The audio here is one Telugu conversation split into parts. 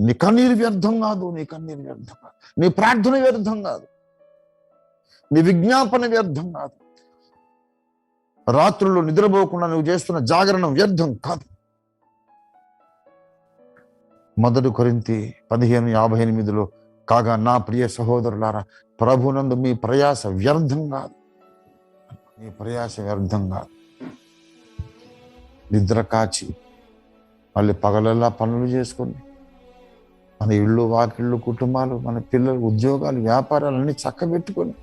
నీ కన్నీరు వ్యర్థం కాదు నీ కన్నీరు వ్యర్థం కాదు. నీ ప్రార్థన వ్యర్థం కాదు. నీ విజ్ఞాపన వ్యర్థం కాదు. రాత్రులు నిద్రపోకుండా నువ్వు చేస్తున్న జాగరణ వ్యర్థం కాదు. మొదటి కొరింతి పదిహేను యాభై ఎనిమిదిలో కాగా నా ప్రియ సహోదరులారా ప్రభునందు మీ ప్రయాస వ్యర్థం కాదు. మీ ప్రయాస వ్యర్థం కాదు. నిద్ర కాచి మళ్ళీ పగలల్లా పనులు చేసుకుని మన ఇళ్ళు వాకిళ్ళు కుటుంబాలు మన పిల్లలు ఉద్యోగాలు వ్యాపారాలన్నీ చక్కబెట్టుకొని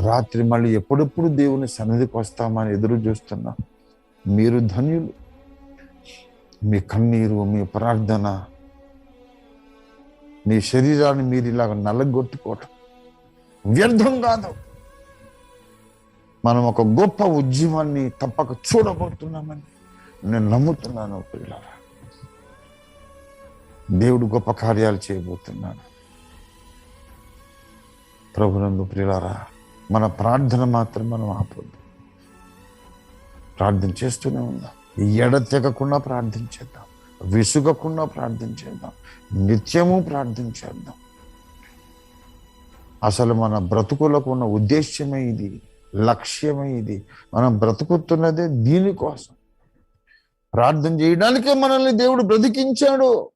రాత్రి మళ్ళీ ఎప్పుడెప్పుడు దేవుని సన్నిధికి వస్తామని ఎదురు చూస్తున్నాం మీరు ధన్యులు. మీ కన్నీరు మీ ప్రార్థన మీ శరీరాన్ని మీరు ఇలాగ నల్లగొట్టుకోవటం వ్యర్థం కాదు. మనం ఒక గొప్ప ఉద్యమాన్ని తప్పక చూడబోతున్నామని నేను నమ్ముతున్నాను పిల్లరా దేవుడు గొప్ప కార్యాలు చేయబోతున్నాడు. ప్రభునందు ప్రియులారా మన ప్రార్థన మాత్రం మనం ఆపొద్దు. ప్రార్థన చేస్తూనే ఉందాం. ఎడతెగకుండా ప్రార్థన చేద్దాం. విసుగకుండా ప్రార్థన చేద్దాం. నిత్యము ప్రార్థన చేద్దాం. అసలు మన బ్రతుకులకు ఉన్న ఉద్దేశ్యమే ఇది లక్ష్యమే ఇది. మనం బ్రతుకుతున్నదే దీనికోసం. ప్రార్థన చేయడానికే మనల్ని దేవుడు బ్రతికించాడు.